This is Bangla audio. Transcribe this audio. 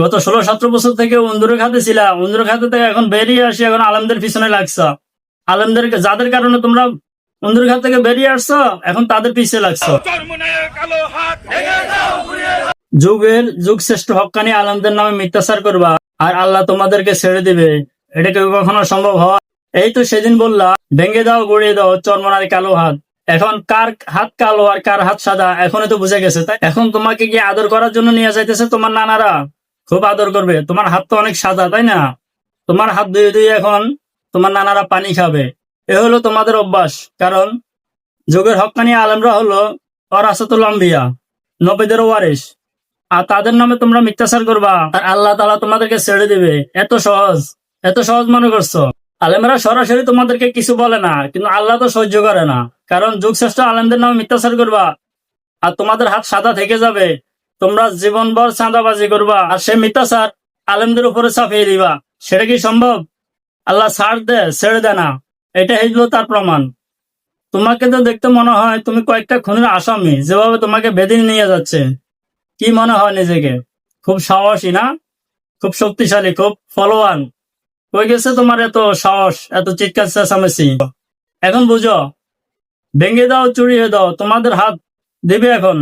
গত ষোলো সতেরো বছর থেকে অন্দুরের খাতে ছিলা। অন্দুরের খাতে থেকে এখন বেরিয়ে আসি, এখন আলমদের পিছনে লাগছ। আলমদের যাদের কারণে তোমরা অন্দুরের খাত থেকে বেরিয়ে আসছো, এখন তাদের পিছিয়ে লাগছো। যুগের যুগ শ্রেষ্ঠ হকানি আলমদের নামে মিথ্যাচার করবা, আর আল্লাহ তোমাদেরকে ছেড়ে দিবে। এটা কেউ কখনো সম্ভব হওয়া এই তো সেদিন বললা, ভেঙে দাও, গড়িয়ে দাও চর্মনার কালো হাত। এখন কার হাত কালো আর কার হাত সাদা, এখনই তো বুঝে গেছে, তাই? এখন তোমাকে কি আদর করার জন্য নিয়ে যাইতেছে তোমার নানারা? খুব আদর করবে। তোমার হাত তো অনেক সাদা তাই না? তোমার হাত ধুয়ে ধুয়ে এখন তোমার নানারা পানি খাবে। এ হলো তোমাদের অভ্যাস। কারণ যুগের হকানি আলমরা হলো অরাসতুল নবীদের ওয়ারিস আর তাদের নামে তোমরা মিথ্যাচার করবা। আর আল্লাহ তালা তোমাদেরকে ছেড়ে দিবে। এত সহজ। এত সহজ মনে করছ? আলেমরা সরাসরি তোমাদেরকে কিছু বলে না, কিন্তু আল্লাহ তো সহ্য করে না। কারণ যুগ শ্রেষ্ঠ আলেমদের নামে মিথ্যাচার করবা। আর তোমাদের হাত সাদা থেকে যাবে। তোমরা জীবনভর চাঁদাবাজি করবা আর সে মিথ্যাচার আলেমদের উপরে চাপিয়ে দিবা। সেটা কি সম্ভব? আল্লাহ ছাড় দে, ছেড়ে দে না। এটা হইল তার প্রমাণ। তোমাকে তো দেখতে মনে হয় তুমি কয়েকটা খুনের আসামি, যেভাবে তোমাকে বেদিন নিয়ে যাচ্ছে। কি মনে হয় নিজেকে? খুব সাহসী না? খুব শক্তিশালী, খুব ফলোয়ান। কই গেছে তোমার এত সাহস, এত চিৎকার, চেঁচামেচি? এখন বুঝো, ভেঙে দাও চুরিয়ে দাও, তোমাদের হাত দিবে এখন।